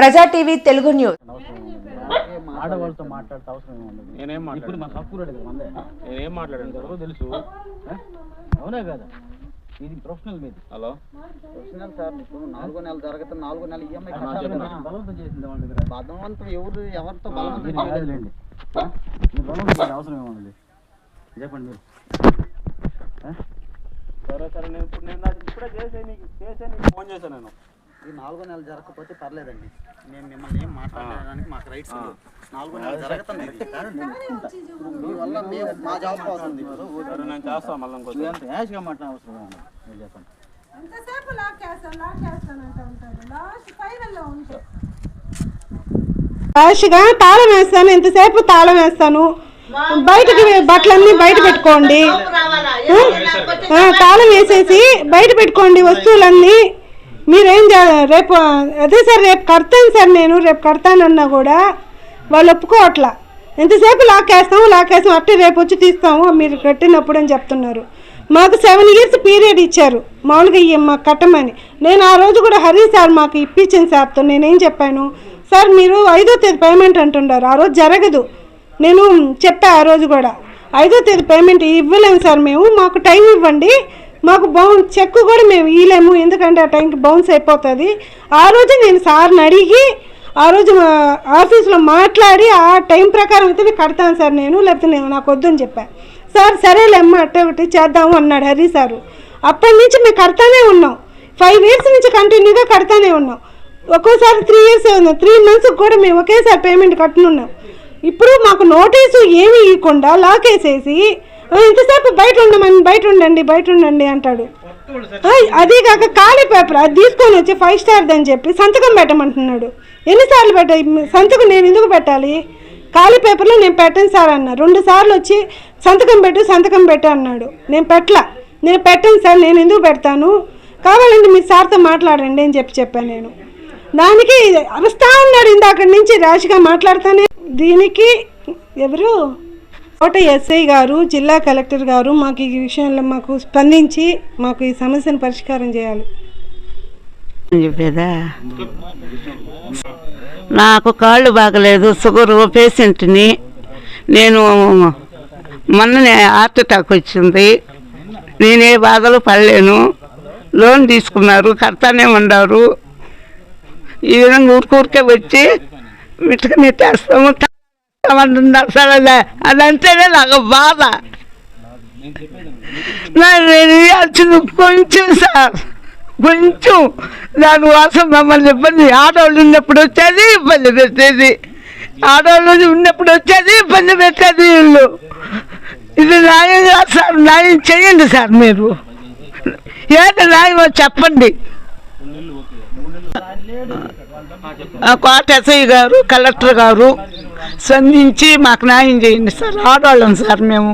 ప్రజా TV Telugu news. ఆడవాళ్ళతో మాట్లాడితే అవసరం నేనేం ఇప్పుడు హక్కు మాట్లాడాను. తెలుసు? అవునా కదా? ఇది ప్రొఫెషనల్ మీది. హలో? ప్రొఫెషనల్ సార్ ఇప్పుడు నాలుగో నెల జరుగుతుంది నాలుగో నెల ఈఎంఐ బలవంతం చేసింది వాళ్ళ దగ్గర. బలవంతం ఎవరు ఎవరితో బలవంతం అవసరం ఏముంది చెప్పండి మీరు? సరే సరే నేను ఇప్పుడు నేను నాకు ఇప్పుడే చేసే నీకు చేసే నీకు ఫోన్ చేశాను నేను. ఈ నాలుగో నెల జరగకపోతే పర్లేదండి. నేను మిమ్మల్ని ఏం మాట్లాడడానికి మాకు రైట్స్ నాలుగో నెల జరుగుతుంది మీ వల్ల మేము మా జాబ్ పోతుంది సరే నేను చేస్తాను మళ్ళీ యాష్గా అవసరం ఏముంది మీరు చెప్పండి. ఎంతసేపు లాక్ చేస్తాను లాక్ చేస్తాను అంటూ ఉంటాడు. లాస్ట్ ఫైనల్లో ఉంటే. లాస్ట్గా తాళం వేస్తాను ఎంతసేపు తాళం వేస్తాను? బయటకి బట్టలన్నీ బయట పెట్టుకోండి. తాళం వేసేసి బయట పెట్టుకోండి వస్తువులన్నీ. మీరేం రేపు అదే సార్ రేపు కడతాను సార్ నేను రేపు కడతానన్నా కూడా వాళ్ళు ఒప్పుకోవట్లా. ఎంతసేపు లాకేస్తాము లాక్కేస్తాం అట్టే రేపు వచ్చి తీస్తాము మీరు కట్టినప్పుడు అని చెప్తున్నారు. మాకు సెవెన్ ఇయర్స్ పీరియడ్ ఇచ్చారు మామూలుగా ఇవి మాకు కట్టమని. నేను ఆ రోజు కూడా హరి సార్ మాకు ఇప్పించింది సార్తో నేనేం చెప్పాను సార్ మీరు ఐదో తేదీ పేమెంట్ అంటున్నారు ఆ రోజు జరగదు. నేను చెప్పా ఆ రోజు కూడా ఐదో తేదీ పేమెంట్ ఇవ్వలేము సార్ మేము మాకు టైం ఇవ్వండి మాకు బౌన్ చెక్ కూడా మేము ఇవ్వలేము ఎందుకంటే ఆ టైంకి బౌన్స్ అయిపోతుంది. ఆ రోజు నేను సార్ని అడిగి ఆ రోజు మా ఆఫీస్లో మాట్లాడి ఆ టైం ప్రకారం అయితే నేను కడతాను సార్ నేను లేకపోతే నేను నాకు వద్దని చెప్పాను సార్ సరేలేమ్మా అట్టే ఒకటి చేద్దాము అన్నాడు హరి సారు. అప్పటి నుంచి మేము కడతానే ఉన్నాం. ఫైవ్ ఇయర్స్ నుంచి కంటిన్యూగా కడతానే ఉన్నాం. ఒక్కోసారి త్రీ ఇయర్స్ ఉన్నాం. త్రీ మంత్స్కి కూడా మేము ఒకేసారి పేమెంట్ కట్టనున్నాం. ఇప్పుడు మాకు నోటీసు ఏమీ ఇవ్వకుండా లాక్ వేసేసి ఇంతసేపు బయట ఉండమని బయట ఉండండి బయట ఉండండి అంటాడు. అది అదీ కాక ఖాళీ పేపర్ అది తీసుకొని వచ్చి ఫైవ్ స్టార్ అని చెప్పి సంతకం పెట్టమంటున్నాడు. ఎన్నిసార్లు పెట్ట సంతకం నేను ఎందుకు పెట్టాలి? ఖాళీ పేపర్లో నేను పెట్టను సార్ అన్న. రెండు సార్లు వచ్చి సంతకం పెట్టు సంతకం పెట్టు అన్నాడు. నేను పెట్టలా. నేను పెట్టను సార్ నేను ఎందుకు పెడతాను? కావాలంటే మీ సార్తో మాట్లాడండి అని చెప్పి చెప్పాను నేను. దానికి అరుస్తా ఉన్నాడు ఇందాక నుంచి ర్యాష్గా మాట్లాడుతానే. దీనికి ఎవరు? కోట ఎస్ఐ గారు జిల్లా కలెక్టర్ గారు మాకు ఈ విషయంలో మాకు స్పందించి మాకు ఈ సమస్యను పరిష్కారం చేయాలి. చెప్పేదా? నాకు కాళ్ళు బాగలేదు షుగరు పేషెంట్ని నేను మొన్ననే హార్ట్ అటాక్ వచ్చింది. నేనే బాధలు పడలేను. లోన్ తీసుకున్నారు కడతానే ఉన్నారు. ఈ విధంగా ఊరికూరికే వచ్చి మిట్టుకు నెట్టేస్తాము సరే అదంటేనే నాకు బాధ. నా- నేను ఇవ్వాల్సింది కొంచెం సార్. కొంచెం. దానికోసం మమ్మల్ని ఇబ్బంది. ఆడవాళ్ళు ఉన్నప్పుడు వచ్చేది ఇబ్బంది పెట్టేది. ఆడవాళ్ళు ఉన్నప్పుడు వచ్చేది ఇబ్బంది పెట్టేది వీళ్ళు. ఇది న్యాయం కాదు సార్. న్యాయం చేయండి సార్ మీరు. ఏంటి న్యాయమో చెప్పండి. కోట ఎస్ఐ గారు కలెక్టర్ గారు స్పందించి మాకు న్యాయం చేయండి సార్. ఆడవాళ్ళం సార్ మేము.